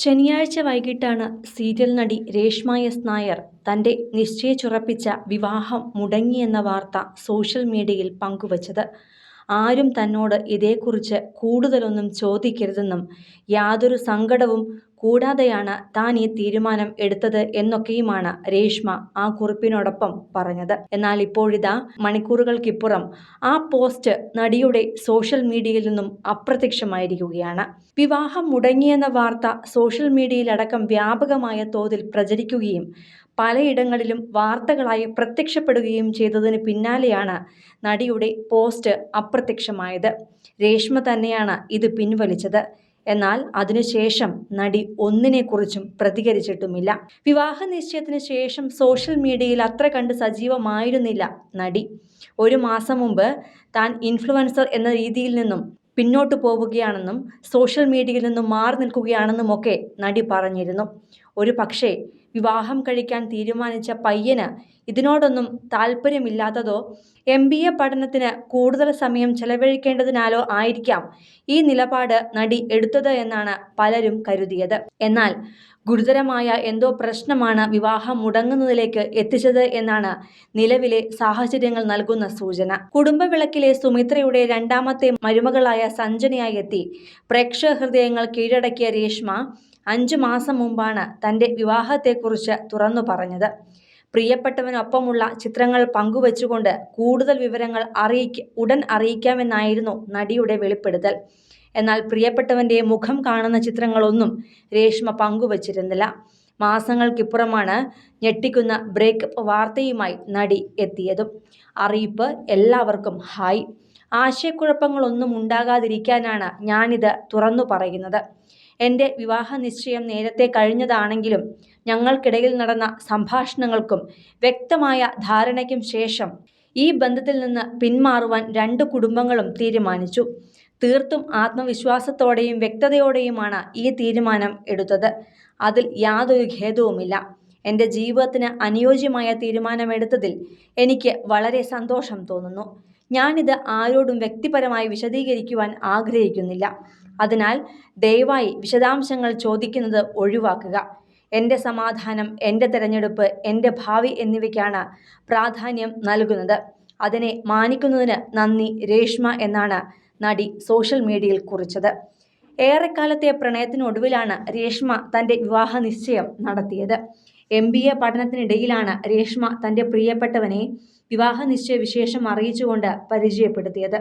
ശനിയാഴ്ച വൈകിട്ടാണ് സീരിയൽ നടി രേഷ്മ എസ് നായർ തന്റെ നിശ്ചയിച്ചുറപ്പിച്ച വിവാഹം മുടങ്ങിയെന്ന വാർത്ത സോഷ്യൽ മീഡിയയിൽ പങ്കുവച്ചത്. ആരും തന്നോട് ഇതേക്കുറിച്ച് കൂടുതലൊന്നും ചോദിക്കരുതെന്നും യാതൊരു സങ്കടവും കൂടാതെയാണ് താൻ ഈ തീരുമാനം എടുത്തത് എന്നൊക്കെയുമാണ് രേഷ്മ ആ കുറിപ്പിനോടൊപ്പം പറഞ്ഞത്. എന്നാൽ ഇപ്പോഴിതാ മണിക്കൂറുകൾക്കിപ്പുറം ആ പോസ്റ്റ് നടിയുടെ സോഷ്യൽ മീഡിയയിൽ നിന്നും അപ്രത്യക്ഷമായിരിക്കുകയാണ്. വിവാഹം മുടങ്ങിയെന്ന വാർത്ത സോഷ്യൽ മീഡിയയിലടക്കം വ്യാപകമായ തോതിൽ പ്രചരിക്കുകയും പലയിടങ്ങളിലും വാർത്തകളായി പ്രത്യക്ഷപ്പെടുകയും ചെയ്തതിന് പിന്നാലെയാണ് നടിയുടെ പോസ്റ്റ് അപ്രത്യക്ഷമായത്. രേഷ്മ തന്നെയാണ് ഇത് പിൻവലിച്ചത്. എന്നാൽ അതിനുശേഷം നടി ഒന്നിനെക്കുറിച്ചും പ്രതികരിച്ചിട്ടുമില്ല. വിവാഹ നിശ്ചയത്തിന് ശേഷം സോഷ്യൽ മീഡിയയിൽ അത്ര കണ്ട് സജീവമായിരുന്നില്ല നടി. ഒരു മാസം മുമ്പ് താൻ ഇൻഫ്ലുവൻസർ എന്ന രീതിയിൽ നിന്നും പിന്നോട്ട് പോവുകയാണെന്നും സോഷ്യൽ മീഡിയയിൽ നിന്നും മാറി നിൽക്കുകയാണെന്നുമൊക്കെ നടി പറഞ്ഞിരുന്നു. ഒരു പക്ഷേ വിവാഹം കഴിക്കാൻ തീരുമാനിച്ച പയ്യന് ഇതിനോടൊന്നും താല്പര്യമില്ലാത്തതോ എം ബി എ പഠനത്തിന് കൂടുതൽ സമയം ചെലവഴിക്കേണ്ടതിനാലോ ആയിരിക്കാം ഈ നിലപാട് നടി എടുത്തത് എന്നാണ് പലരും കരുതിയത്. എന്നാൽ ഗുരുതരമായ എന്തോ പ്രശ്നമാണ് വിവാഹം മുടങ്ങുന്നതിലേക്ക് എത്തിച്ചത് എന്നാണ് നിലവിലെ സാഹചര്യങ്ങൾ നൽകുന്ന സൂചന. കുടുംബവിളക്കിലെ സുമിത്രയുടെ രണ്ടാമത്തെ മരുമകളായ സഞ്ജനയായി എത്തി. പ്രേക്ഷക ഹൃദയങ്ങൾ കീഴടക്കിയ രേഷ്മ അഞ്ചു മാസം മുമ്പാണ് തന്റെ വിവാഹത്തെക്കുറിച്ച് തുറന്നു പറഞ്ഞത്. പ്രിയപ്പെട്ടവനൊപ്പമുള്ള ചിത്രങ്ങൾ പങ്കുവച്ചുകൊണ്ട് കൂടുതൽ വിവരങ്ങൾ അറിയിക്ക ഉടൻ അറിയിക്കാമെന്നായിരുന്നു നടിയുടെ വെളിപ്പെടുത്തൽ. എന്നാൽ പ്രിയപ്പെട്ടവന്റെ മുഖം കാണുന്ന ചിത്രങ്ങളൊന്നും രേഷ്മ പങ്കുവച്ചിരുന്നില്ല. മാസങ്ങൾക്കിപ്പുറമാണ് ഞെട്ടിക്കുന്ന ബ്രേക്കപ്പ് വാർത്തയുമായി നടി എത്തിയതും. അറിയിപ്പ് എല്ലാവർക്കും ഹായ്. ആശയക്കുഴപ്പങ്ങളൊന്നും ഉണ്ടാകാതിരിക്കാനാണ് ഞാനിത് തുറന്നു പറയുന്നത്. എന്റെ വിവാഹ നിശ്ചയം നേരത്തെ കഴിഞ്ഞതാണെങ്കിലും ഞങ്ങൾക്കിടയിൽ നടന്ന സംഭാഷണങ്ങൾക്കും വ്യക്തമായ ധാരണയ്ക്കും ശേഷം ഈ ബന്ധത്തിൽ നിന്ന് പിന്മാറുവാൻ രണ്ട് കുടുംബങ്ങളും തീരുമാനിച്ചു. തീർത്തും ആത്മവിശ്വാസത്തോടെയും വ്യക്തതയോടെയുമാണ് ഈ തീരുമാനം എടുത്തത്. അതിൽ യാതൊരു ഖേദവുമില്ല. എന്റെ ജീവിതത്തിന് അനുയോജ്യമായ തീരുമാനമെടുത്തതിൽ എനിക്ക് വളരെ സന്തോഷം തോന്നുന്നു. ഞാനിത് ആരോടും വ്യക്തിപരമായി വിശദീകരിക്കുവാൻ ആഗ്രഹിക്കുന്നില്ല. അതിനാൽ ദയവായി വിശദാംശങ്ങൾ ചോദിക്കുന്നത് ഒഴിവാക്കുക. എന്റെ സമാധാനം എന്റെ തിരഞ്ഞെടുപ്പ് എന്റെ ഭാവി എന്നിവയ്ക്കാണ് പ്രാധാന്യം നൽകുന്നത്. അതിനെ മാനിക്കുന്നതിന് നന്ദി രേഷ്മ എന്നാണ് നടി സോഷ്യൽ മീഡിയയിൽ കുറിച്ചത്. ഏറെക്കാലത്തെ പ്രണയത്തിനൊടുവിലാണ് രേഷ്മ തന്റെ വിവാഹ നിശ്ചയം നടത്തിയത്. എം ബി എ പഠനത്തിനിടയിലാണ് രേഷ്മ തന്റെ പ്രിയപ്പെട്ടവനെ വിവാഹ നിശ്ചയ വിശേഷം അറിയിച്ചുകൊണ്ട് പരിചയപ്പെടുത്തിയത്.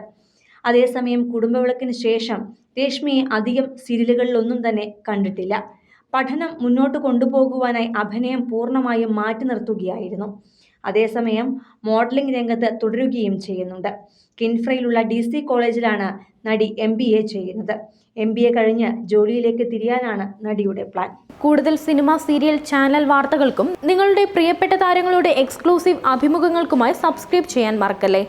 അതേസമയം കുടുംബവിളക്കിന് ശേഷം രേഷ്മയെ അധികം സീരിയലുകളിലൊന്നും തന്നെ കണ്ടിട്ടില്ല. പഠനം മുന്നോട്ട് കൊണ്ടുപോകുവാനായി അഭിനയം പൂർണമായും മാറ്റി നിർത്തുകയായിരുന്നു. അതേസമയം മോഡലിംഗ് രംഗത്ത് തുടരുകയും ചെയ്യുന്നുണ്ട്. കിൻഫ്രയിലുള്ള ഡി സി കോളേജിലാണ് നടി എം ബി എ ചെയ്യുന്നത്. എം ബി എ കഴിഞ്ഞ് ജോലിയിലേക്ക് തിരിയാനാണ് നടിയുടെ പ്ലാൻ. കൂടുതൽ സിനിമ സീരിയൽ ചാനൽ വാർത്തകൾക്കും നിങ്ങളുടെ പ്രിയപ്പെട്ട താരങ്ങളുടെ എക്സ്ക്ലൂസീവ് അഭിമുഖങ്ങൾക്കുമായി സബ്സ്ക്രൈബ് ചെയ്യാൻ മറക്കല്ലേ?